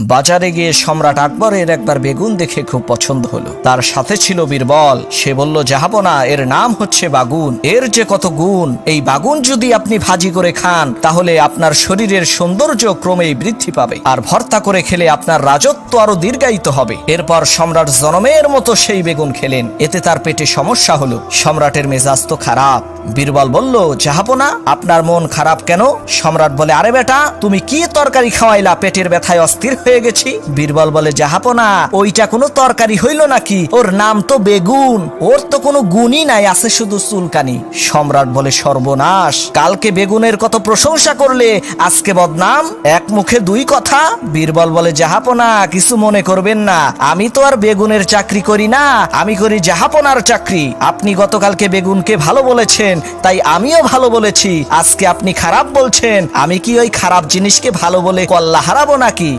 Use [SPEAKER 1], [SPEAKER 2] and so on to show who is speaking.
[SPEAKER 1] বাজারে গিয়ে সম্রাট আকবরের একবার বেগুন দেখে খুব পছন্দ হলো। তার সাথে ছিল বীরবল। সে বলল যাহাবনা এর নাম হচ্ছে বাগুন। এর যে কত গুণ, এই বাগুন যদি আপনি ভাজি করে খান, তাহলে আপনার শরীরের সৌন্দর্য ক্রমেই বৃদ্ধি পাবে। আর ভর্তা করে খেলে আপনার রাজত্ব আরও দীর্ঘায়িত হবে। এরপর সম্রাট জনমের মতো সেই বেগুন খেলেন। এতে তার পেটে সমস্যা হলো। সম্রাটের মেজাজ তো খারাপ। বীরবল বলল যাহাবনা আপনার মন খারাপ কেন? সম্রাট বলে, আরে বেটা, তুমি কি তরকারি খাওয়াইলা, পেটের ব্যথায় অস্থির হয়ে গেছি। বীরবল বলে যাহাপনা ওইটা কোনো তরকারি হইল নাকি? ওর নাম তো বেগুন। ওর তো কোনো গুণই নাই, আছে শুধু চুলকানি। সম্রাট বলে, সর্বনাশ, কালকে বেগুনের কত প্রশংসা করলে, আজকে বদনাম? এক মুখে দুই কথা। বীরবল বলে জাহাপনা কিছু মনে করবেন না। আমি তো আর বেগুনের চাকরি করি না, আমি করি জাহাপনার চাকরি। আপনি গতকালকে বেগুনকে ভালো বলেছেন, তাই আমিও ভালো বলেছি। আজকে আপনি খারাপ বলছেন, আমি কি ওই খারাপ জিনিসকে ভালো বলে কল্লা হারাবো নাকি?